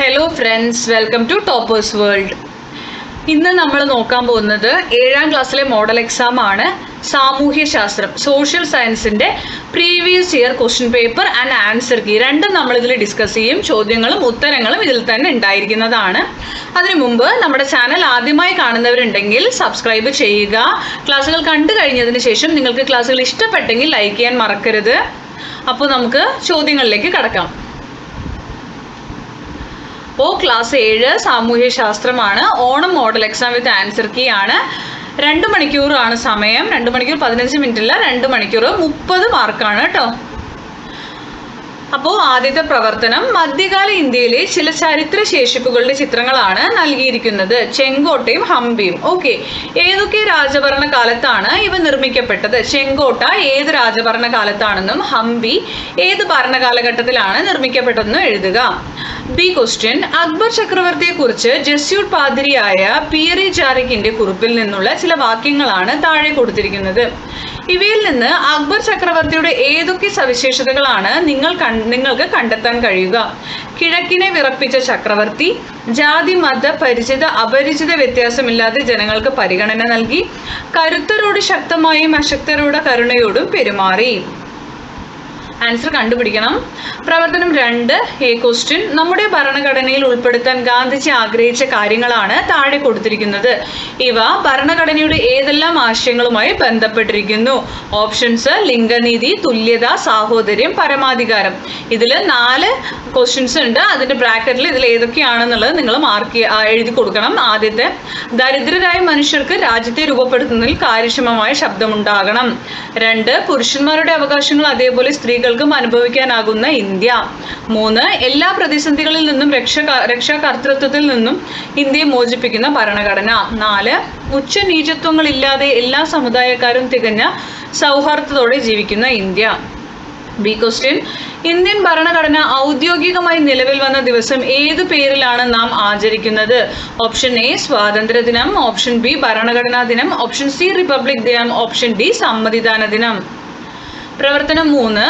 Hello friends welcome to toppers world ഇന്ന് നമ്മൾ നോക്കാൻ പോകുന്നത് ഏഴാം ക്ലാസ്സിലെ മോഡൽ എക്സാം ആണ്. സാമൂഹ്യ ശാസ്ത്രം സോഷ്യൽ സയൻസിന്റെ previous year question paper and answer key. രണ്ടും നമ്മൾ ഇതിൽ ഡിസ്കസ് ചെയ്യും. ചോദ്യങ്ങളും ഉത്തരങ്ങളും ഇതിൽ തന്നെ ഉണ്ടായിരിക്കുന്നതാണ്. അതിനു മുമ്പ് നമ്മുടെ ചാനൽ ആദ്യമായി കാണുന്നവരുണ്ടെങ്കിൽ സബ്സ്ക്രൈബ് ചെയ്യുക. ക്ലാസ്സുകൾ കണ്ടു കഴിഞ്ഞതിന് ശേഷം നിങ്ങൾക്ക് ക്ലാസ്സുകൾ ഇഷ്ടപ്പെട്ടെങ്കിൽ ലൈക്ക് ചെയ്യാൻ മറക്കരുത്. അപ്പോൾ നമുക്ക് ചോദ്യങ്ങളിലേക്ക് കടക്കാം. അപ്പോൾ ക്ലാസ് ഏഴ് സാമൂഹ്യ ശാസ്ത്രമാണ് Onam model exam with answer key ആണ്. രണ്ട് മണിക്കൂറാണ് സമയം. രണ്ട് മണിക്കൂർ പതിനഞ്ച് മിനിറ്റ് ഇല്ല രണ്ട് മണിക്കൂർ മുപ്പത് മാർക്കാണ് കേട്ടോ അപ്പോൾ ആദ്യത്തെ പ്രവർത്തനം മധ്യകാല ഇന്ത്യയിലെ ചില ചരിത്ര ശേഷിപ്പുകളുടെ ചിത്രങ്ങളാണ് നൽകിയിരിക്കുന്നത്. ചെങ്കോട്ടയും ഹംപിയും. ഓക്കെ ഏതൊക്കെ രാജഭരണ കാലത്താണ് ഇവ നിർമ്മിക്കപ്പെട്ടത്? ചെങ്കോട്ട ഏത് രാജഭരണ കാലത്താണെന്നും ഹംപി ഏത് ഭരണകാലഘട്ടത്തിലാണ് നിർമ്മിക്കപ്പെട്ടതെന്നും എഴുതുക. ബി ക്വസ്റ്റ്യൻ അക്ബർ ചക്രവർത്തിയെ കുറിച്ച് ജസ്യൂട്ട് പാതിരിയായ പിയറി ചാരിക്കിന്റെ കുറിപ്പിൽ നിന്നുള്ള ചില വാക്യങ്ങളാണ് താഴെ കൊടുത്തിരിക്കുന്നത്. ഇവയിൽ നിന്ന് അക്ബർ ചക്രവർത്തിയുടെ ഏതൊക്കെ സവിശേഷതകളാണ് നിങ്ങൾ നിങ്ങൾക്ക് കണ്ടെത്താൻ കഴിയുക? കിഴക്കിനെ വിറപ്പിച്ച ചക്രവർത്തി ജാതി മത പരിചിത അപരിചിത വ്യത്യാസമില്ലാതെ ജനങ്ങൾക്ക് പരിഗണന നൽകി കരുത്തരോട് ശക്തമായും അശക്തരോട് കരുണയോടും പെരുമാറി. ആൻസർ കണ്ടുപിടിക്കണം. പ്രവർത്തനം രണ്ട് എ ക്വസ്റ്റ്യൻ നമ്മുടെ ഭരണഘടനയിൽ ഉൾപ്പെടുത്താൻ ഗാന്ധിജി ആഗ്രഹിച്ച കാര്യങ്ങളാണ് താഴെ കൊടുത്തിരിക്കുന്നത്. ഇവ ഭരണഘടനയുടെ ഏതെല്ലാം ആശയങ്ങളുമായി ബന്ധപ്പെട്ടിരിക്കുന്നു? ഓപ്ഷൻസ് ലിംഗനീതി തുല്യത സാഹോദര്യം പരമാധികാരം. ഇതിൽ നാല് ക്വസ്റ്റ്യൻസ് ഉണ്ട്. അതിന്റെ ബ്രാക്കറ്റിൽ ഇതിൽ ഏതൊക്കെയാണെന്നുള്ളത് നിങ്ങൾ മാർക്ക് എഴുതി കൊടുക്കണം ആദ്യത്തെ. ദരിദ്രരായ മനുഷ്യർക്ക് രാജ്യത്തെ രൂപപ്പെടുത്തുന്നതിൽ കാര്യക്ഷമമായ ശബ്ദമുണ്ടാകണം. രണ്ട് പുരുഷന്മാരുടെ അവകാശങ്ങൾ അതേപോലെ സ്ത്രീകൾക്കും അനുഭവിക്കാനാകുന്ന ഇന്ത്യ. മൂന്ന് എല്ലാ പ്രതിസന്ധികളിൽ നിന്നും രക്ഷ രക്ഷാകർത്തൃത്വത്തിൽ നിന്നും ഇന്ത്യയെ മോചിപ്പിക്കുന്ന ഭരണഘടന. നാല് ഉച്ചനീചത്വങ്ങളില്ലാതെ എല്ലാ സമുദായക്കാരും തികഞ്ഞ സൗഹാർദ്ദത്തോടെ ജീവിക്കുന്ന ഇന്ത്യ. ബി ക്വസ്റ്റ്യൻ ഇന്ത്യൻ ഭരണഘടന ഔദ്യോഗികമായി നിലവിൽ വന്ന ദിവസം ഏതു പേരിലാണ് നാം ആചരിക്കുന്നത്? ഓപ്ഷൻ എ സ്വാതന്ത്ര്യ ദിനം. ഓപ്ഷൻ ബി ഭരണഘടനാ ദിനം. ഓപ്ഷൻ സി റിപ്പബ്ലിക് ദിനം. ഓപ്ഷൻ ഡി സമ്മതിദാന ദിനം. പ്രവർത്തനം മൂന്ന്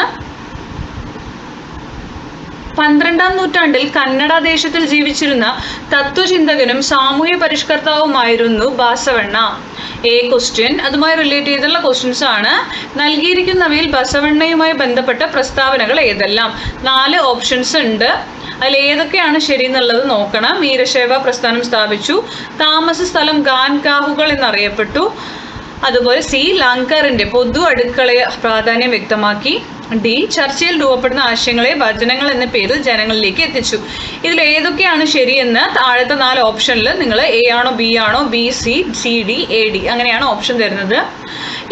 പന്ത്രണ്ടാം നൂറ്റാണ്ടിൽ കന്നഡ ദേശത്തിൽ ജീവിച്ചിരുന്ന തത്വചിന്തകനും സാമൂഹ്യ പരിഷ്കർത്താവുമായിരുന്നു ബാസവണ്ണ. എ ക്വസ്റ്റ്യൻ അതുമായി റിലേറ്റ് ചെയ്തുള്ള ക്വസ്റ്റ്യൻസ് ആണ്. നൽകിയിരിക്കുന്നവയിൽ ബസവണ്ണയുമായി ബന്ധപ്പെട്ട പ്രസ്താവനകൾ ഏതെല്ലാം? നാല് ഓപ്ഷൻസ് ഉണ്ട്. അതിൽ ഏതൊക്കെയാണ് ശരി എന്നുള്ളത് നോക്കണം. വീരശൈവ പ്രസ്ഥാനം സ്ഥാപിച്ചു. താമസ സ്ഥലം ഗാൻകാഹുകൾ എന്നറിയപ്പെട്ടു. അതുപോലെ സി ലങ്കറിന്റെ പൊതു അടുക്കളയെ പ്രാധാന്യം വ്യക്തമാക്കി. ഡി ചർച്ചയിൽ രൂപപ്പെടുന്ന ആശയങ്ങളെ വചനങ്ങൾ എന്ന പേരിൽ ജനങ്ങളിലേക്ക് എത്തിച്ചു. ഇതിൽ ഏതൊക്കെയാണ് ശരിയെന്ന് താഴത്തെ നാല് ഓപ്ഷനിൽ നിങ്ങൾ എ ആണോ ബി ആണോ B C C D A D അങ്ങനെയാണ് ഓപ്ഷൻ തരുന്നത്.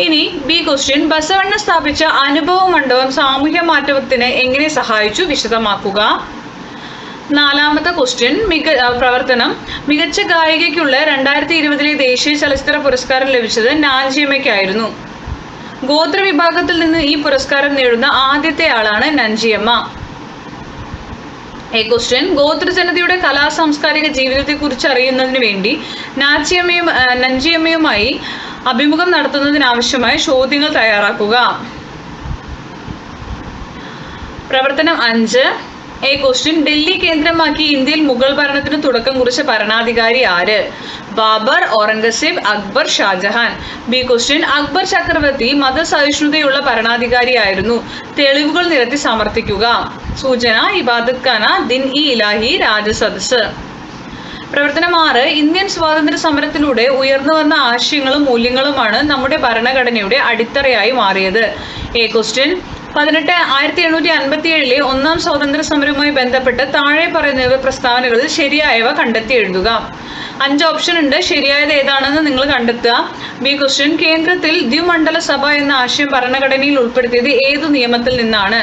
ഇനി ബി ക്വസ്റ്റ്യൻ ബസവണ്ണ സ്ഥാപിച്ച അനുഭവ മണ്ഡപം സാമൂഹ്യ മാറ്റത്തിന് എങ്ങനെ സഹായിച്ചു വിശദമാക്കുക. നാലാമത്തെ ക്വസ്റ്റ്യൻ മിക പ്രവർത്തനം. മികച്ച ഗായികയ്ക്കുള്ള രണ്ടായിരത്തി ഇരുപതിലെ ദേശീയ ചലച്ചിത്ര പുരസ്കാരം ലഭിച്ചത് നാഞ്ചിയമ്മയ്ക്കായിരുന്നു ഗോത്ര വിഭാഗത്തിൽ നിന്ന് ഈ പുരസ്കാരം നേടുന്ന ആദ്യത്തെ ആളാണ് നഞ്ചിയമ്മ എ ക്വസ്റ്റ്യൻ ഗോത്രജനതയുടെ കലാ സാംസ്കാരിക ജീവിതത്തെക്കുറിച്ച് അറിയുന്നതിന് വേണ്ടി നാച്ചിയമ്മയും നഞ്ചിയമ്മയുമായി അഭിമുഖം നടത്തുന്നതിനാവശ്യമായ ചോദ്യങ്ങൾ തയ്യാറാക്കുക. പ്രവർത്തനം അഞ്ച് എ ക്വസ്റ്റ്യൻ ഡൽഹി കേന്ദ്രമാക്കി ഇന്ത്യയിൽ മുഗൾ ഭരണത്തിന് തുടക്കം കുറിച്ച ഭരണാധികാരി ആര്? ബാബർ ഔറംഗസേബ് അക്ബർ ഷാജഹാൻ. ബി ക്വസ്റ്റ്യൻ അക്ബർ ചക്രവർത്തി മതസഹിഷ്ണുതയുള്ള ഭരണാധികാരിയായിരുന്നു തെളിവുകൾ നിരത്തി സമർത്ഥിക്കുക. സൂചന ഇബാദത് ഖാന ദിൻ ഇ ഇലാഹി രാജസദസ് പ്രവർത്തനം ആറ്. ഇന്ത്യൻ സ്വാതന്ത്ര്യ സമരത്തിലൂടെ ഉയർന്നു വന്ന ആശയങ്ങളും മൂല്യങ്ങളുമാണ് നമ്മുടെ ഭരണഘടനയുടെ അടിത്തറയായി മാറിയത്. എ ക്വസ്റ്റ്യൻ പതിനെട്ട് ആയിരത്തി എണ്ണൂറ്റി അൻപത്തി ഏഴിലെ ഒന്നാം സ്വാതന്ത്ര്യ സമരവുമായി ബന്ധപ്പെട്ട് താഴെ പറയുന്ന പ്രസ്താവനകളിൽ ശരിയായവ കണ്ടെത്തി എഴുതുക. അഞ്ച് ഓപ്ഷൻ ഉണ്ട്. ശരിയായത് ഏതാണെന്ന് നിങ്ങൾ കണ്ടെത്തുക. ബി ക്വസ്റ്റ്യൻ കേന്ദ്രത്തിൽ ദ്വിമണ്ഡല സഭ എന്ന ആശയം ഭരണഘടനയിൽ ഉൾപ്പെടുത്തിയത് ഏതു നിയമത്തിൽ നിന്നാണ്?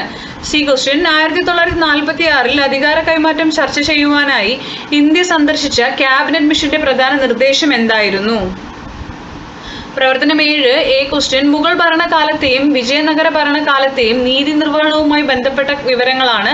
സി ക്വസ്റ്റ്യൻ ആയിരത്തി തൊള്ളായിരത്തി നാൽപ്പത്തി ആറിൽ അധികാര കൈമാറ്റം ചർച്ച ചെയ്യുവാനായി ഇന്ത്യ സന്ദർശിച്ച ക്യാബിനറ്റ് മിഷന്റെ പ്രധാന നിർദ്ദേശം എന്തായിരുന്നു? പ്രവർത്തനം ഏഴ് എ ക്വസ്റ്റ്യൻ മുഗൾ ഭരണകാലത്തെയും വിജയനഗര ഭരണകാലത്തെയും നീതി നിർവഹണവുമായി ബന്ധപ്പെട്ട വിവരങ്ങളാണ്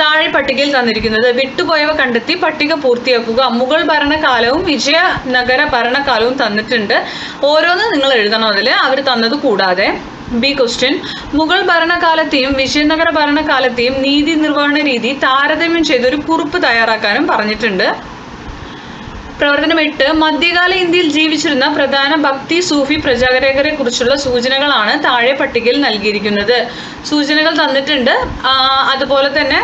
താഴെ പട്ടികയിൽ തന്നിരിക്കുന്നത്. വിട്ടുപോയവ കണ്ടെത്തി പട്ടിക പൂർത്തിയാക്കുക. മുഗൾ ഭരണകാലവും വിജയനഗര ഭരണകാലവും തന്നിട്ടുണ്ട്. ഓരോന്ന് നിങ്ങൾ എഴുതണം അതിൽ. അവർ തന്നത് കൂടാതെ. ബി ക്വസ്റ്റ്യൻ മുഗൾ ഭരണകാലത്തെയും വിജയനഗര ഭരണകാലത്തെയും നീതി നിർവഹണ രീതി താരതമ്യം ചെയ്തൊരു കുറിപ്പ് തയ്യാറാക്കാനും പറഞ്ഞിട്ടുണ്ട്. പ്രവർത്തനം എട്ട് മധ്യകാല ഇന്ത്യയിൽ ജീവിച്ചിരുന്ന പ്രധാന ഭക്തി സൂഫി പ്രചാരകരെ കുറിച്ചുള്ള സൂചനകളാണ് താഴെ പട്ടികയിൽ നൽകിയിരിക്കുന്നത്. സൂചനകൾ തന്നിട്ടുണ്ട്. അതുപോലെ തന്നെ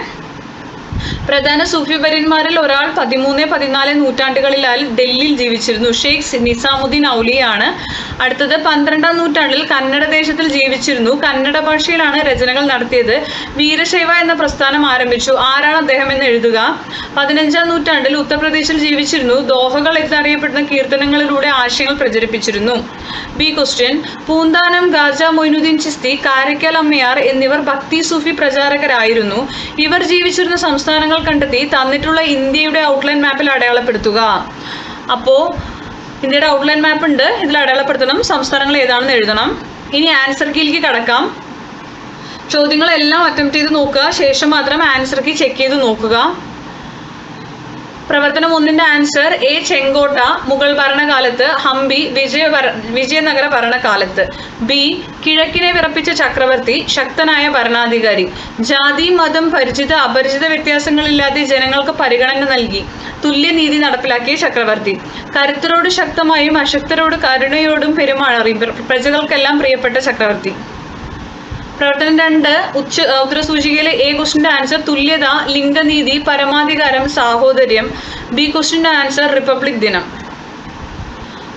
പ്രധാന സൂഫി വര്യന്മാരിൽ ഒരാൾ പതിമൂന്ന് പതിനാല് നൂറ്റാണ്ടുകളിലായി ഡൽഹിയിൽ ജീവിച്ചിരുന്നു. ഷെയ്ഖ് നിസാമുദ്ദീൻ ഔലിയാണ്. അടുത്തത് പന്ത്രണ്ടാം നൂറ്റാണ്ടിൽ കന്നഡ ദേശത്തിൽ ജീവിച്ചിരുന്നു. കന്നഡ ഭാഷയിലാണ് രചനകൾ നടത്തിയത്. വീരശൈവ എന്ന പ്രസ്ഥാനം ആരംഭിച്ചു. ആരാണ് അദ്ദേഹം എന്ന് എഴുതുക. പതിനഞ്ചാം നൂറ്റാണ്ടിൽ ഉത്തർപ്രദേശിൽ ജീവിച്ചിരുന്നു. ദോഹകൾ എന്നറിയപ്പെടുന്ന കീർത്തനങ്ങളിലൂടെ ആശയങ്ങൾ പ്രചരിപ്പിച്ചിരുന്നു. ബി ക്വസ്റ്റ്യൻ പൂന്താനം ഗാജ മൊയ്നുദ്ദീൻ ചിസ്തി കാരക്കൽ അമ്മയാർ എന്നിവർ ഭക്തി സൂഫി പ്രചാരകരായിരുന്നു. ഇവർ ജീവിച്ചിരുന്ന സംസ്ഥാനങ്ങൾ കണ്ടെത്തി തന്നിട്ടുള്ള ഇന്ത്യയുടെ ഔട്ട്ലൈൻ മാപ്പിൽ അടയാളപ്പെടുത്തുക. അപ്പോൾ ഇന്ത്യയുടെ ഔട്ട്ലൈൻ മാപ്പ് ഉണ്ട്. ഇതിൽ അടയാളപ്പെടുത്തണം. സംസ്ഥാനങ്ങൾ ഏതാണെന്ന് എഴുതണം. ഇനി ആൻസർ കീയിലേക്ക് കടക്കാം. ചോദ്യങ്ങളെല്ലാം അറ്റംപ്റ്റ് ചെയ്ത് നോക്കുക. ശേഷം മാത്രം ആൻസർ കീ ചെക്ക് ചെയ്ത് നോക്കുക. പ്രവർത്തനം ഒന്നിന്റെ ആൻസർ എ ചെങ്കോട്ട മുഗൾ ഭരണകാലത്ത് ഹംപി വിജയ വിജയനഗര ഭരണകാലത്ത്. ബി കിഴക്കിനെ വിറപ്പിച്ച ചക്രവർത്തി ശക്തനായ ഭരണാധികാരി. ജാതി മതം പരിചിത അപരിചിത വ്യത്യാസങ്ങളില്ലാതെ ജനങ്ങൾക്ക് പരിഗണന നൽകി തുല്യനീതി നടപ്പിലാക്കിയ ചക്രവർത്തി. കരുത്തരോട് ശക്തമായും അശക്തരോട് കരുണയോടും പെരുമാറി പ്രജകൾക്കെല്ലാം പ്രിയപ്പെട്ട ചക്രവർത്തി. പ്രവർത്തനം രണ്ട് ഉച്ച ഉത്തരസൂചികയിലെ എ ക്വസ്റ്റിന്റെ ആൻസർ തുല്യത ലിംഗനീതി പരമാധികാരം സാഹോദര്യം. ബി ക്വസ്റ്റിന്റെ ആൻസർ റിപ്പബ്ലിക് ദിനം.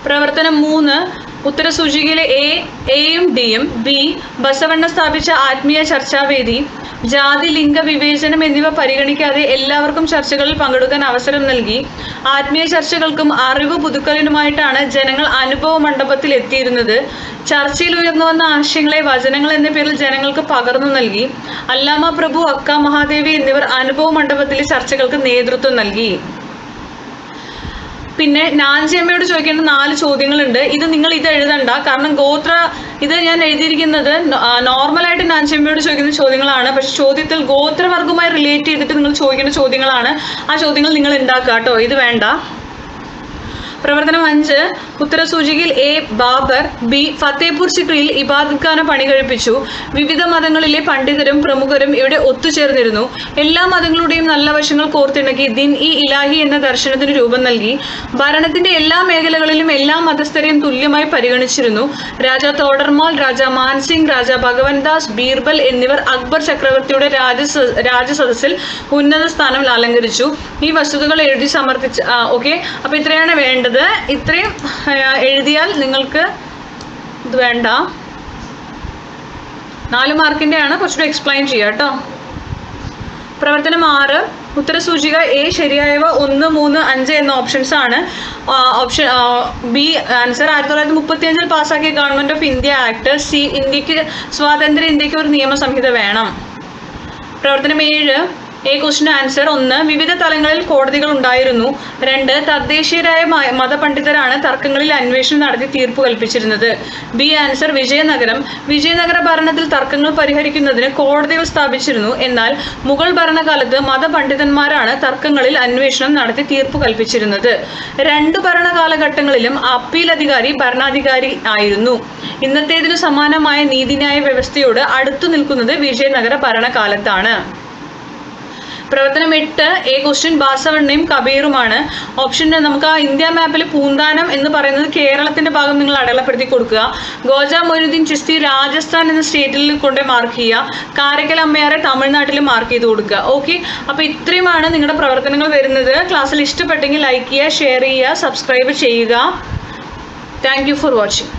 പ്രവർത്തനം മൂന്ന് ഉത്തരസൂചികയിലെ എ എയും ഡിയും ബി ബസവണ്ണ സ്ഥാപിച്ച ആത്മീയ ചർച്ചാവേദി ജാതി ലിംഗ വിവേചനം എന്നിവ പരിഗണിക്കാതെ എല്ലാവർക്കും ചർച്ചകളിൽ പങ്കെടുക്കാൻ അവസരം നൽകി ആത്മീയ ചർച്ചകൾക്കും അറിവ് പുതുക്കലിനുമായിട്ടാണ് ജനങ്ങൾ അനുഭവ മണ്ഡപത്തിൽ എത്തിയിരുന്നത്. ചർച്ചയിൽ ഉയർന്നു വന്ന ആശയങ്ങളെ വചനങ്ങൾ എന്ന പേരിൽ ജനങ്ങൾക്ക് പകർന്നു നൽകി അല്ലാമ പ്രഭു അക്ക മഹാദേവി എന്നിവർ അനുഭവ മണ്ഡപത്തിലെ ചർച്ചകൾക്ക് നേതൃത്വം നൽകി. പിന്നെ നാഞ്ചിയമ്മയോട് ചോദിക്കേണ്ട നാല് ചോദ്യങ്ങളുണ്ട്. ഇത് നിങ്ങൾ ഇത് എഴുതണ്ട. കാരണം ഗോത്ര ഇത് ഞാൻ എഴുതിയിരിക്കുന്നത് നോർമലായിട്ട് നാഞ്ചിയമ്മയോട് ചോദിക്കുന്ന ചോദ്യങ്ങളാണ്. പക്ഷെ ചോദ്യത്തിൽ ഗോത്രവർഗവുമായി റിലേറ്റ് ചെയ്തിട്ട് നിങ്ങൾ ചോദിക്കേണ്ട ചോദ്യങ്ങളാണ്. ആ ചോദ്യങ്ങൾ നിങ്ങൾ ഉണ്ടാക്കുക കേട്ടോ. ഇത് വേണ്ട. പ്രവർത്തനം അഞ്ച് ഉത്തരസൂചികയിൽ എ ബാബർ ബി ഫത്തേപൂർ സിക്രിയിൽ ഇബാദത്ത് ഖാന പണി കഴിപ്പിച്ചു. വിവിധ മതങ്ങളിലെ പണ്ഡിതരും പ്രമുഖരും ഇവിടെ ഒത്തുചേർന്നിരുന്നു. എല്ലാ മതങ്ങളുടെയും നല്ല വശങ്ങൾ കോർത്തിണക്കി ദിൻ ഇ ഇലാഹി എന്ന ദർശനത്തിന് രൂപം നൽകി. ഭരണത്തിന്റെ എല്ലാ മേഖലകളിലും എല്ലാ മതസ്ഥരെയും തുല്യമായി പരിഗണിച്ചിരുന്നു. രാജ തോടർമോൽ രാജ മാൻസിംഗ് രാജ ഭഗവൻദാസ് ബീർബൽ എന്നിവർ അക്ബർ ചക്രവർത്തിയുടെ രാജസ രാജസദസ്സിൽ ഉന്നത സ്ഥാനം അലങ്കരിച്ചു. ഈ വസ്തുതകൾ എഴുതി സമർപ്പിച്ച ഓക്കെ? അപ്പൊ ഇത്രയാണ് വേണ്ടത്. ഇത്രയും എഴുതിയാൽ നിങ്ങൾക്ക് ഇത് വേണ്ട. നാല് മാർക്കിന്റെ ആണ് കുറച്ചുകൂടി എക്സ്പ്ലെയിൻ ചെയ്യാം കേട്ടോ പ്രവർത്തനം ആറ് ഉത്തരസൂചിക എ ശരിയായവ ഒന്ന് മൂന്ന് അഞ്ച് എന്ന ഓപ്ഷൻസ് ആണ്. ഓപ്ഷൻ ബി ആൻസർ ആയിരത്തി തൊള്ളായിരത്തി മുപ്പത്തി അഞ്ചിൽ പാസ്സാക്കിയ government of India act C ഇന്ത്യയ്ക്ക് സ്വാതന്ത്ര്യ ഇന്ത്യയ്ക്ക് ഒരു നിയമസംഹിത വേണം. പ്രവർത്തനം ഏഴ് എ ക്വസ്റ്റിന് ആൻസർ ഒന്ന് വിവിധ തലങ്ങളിൽ കോടതികൾ ഉണ്ടായിരുന്നു. രണ്ട് തദ്ദേശീയരായ മതപണ്ഡിതരാണ് തർക്കങ്ങളിൽ അന്വേഷണം നടത്തി തീർപ്പ് കൽപ്പിച്ചിരുന്നത്. B answer Vijayanagara. വിജയനഗര ഭരണത്തിൽ തർക്കങ്ങൾ പരിഹരിക്കുന്നതിന് കോടതികൾ സ്ഥാപിച്ചിരുന്നു. എന്നാൽ മുഗൾ ഭരണകാലത്ത് മതപണ്ഡിതന്മാരാണ് തർക്കങ്ങളിൽ അന്വേഷണം നടത്തി തീർപ്പ് കൽപ്പിച്ചിരുന്നത്. രണ്ട് ഭരണകാലഘട്ടങ്ങളിലും അപ്പീൽ അധികാരി ഭരണാധികാരി ആയിരുന്നു. ഇന്നത്തേതിനു സമാനമായ നീതിന്യായ വ്യവസ്ഥയോട് അടുത്തു നിൽക്കുന്നത് വിജയനഗര ഭരണകാലത്താണ്. പ്രവർത്തനം എട്ട് എ ക്വസ്റ്റ്യൻ ബാസവണ്ണയും കബീറുമാണ്. ഓപ്ഷൻ നമുക്ക് ഇന്ത്യ മാപ്പിൽ പൂന്താനം എന്ന് പറയുന്നത് കേരളത്തിന്റെ ഭാഗം നിങ്ങൾ അടയാളപ്പെടുത്തി കൊടുക്കുക. ഗോജ മൊയ്നുദ്ദീൻ ചിസ്തി രാജസ്ഥാൻ എന്ന സ്റ്റേറ്റിൽ കൊണ്ട് മാർക്ക് ചെയ്യുക. കാരക്കൽ അമ്മയാറെ തമിഴ്നാട്ടിൽ മാർക്ക് ചെയ്ത് കൊടുക്കുക. ഓക്കെ അപ്പോൾ ഇത്രയുമാണ് നിങ്ങളുടെ പ്രവർത്തനങ്ങൾ വരുന്നത്. ക്ലാസ്സിൽ ഇഷ്ടപ്പെട്ടെങ്കിൽ ലൈക്ക് ചെയ്യുക ഷെയർ ചെയ്യുക സബ്സ്ക്രൈബ് ചെയ്യുക. Thank for watching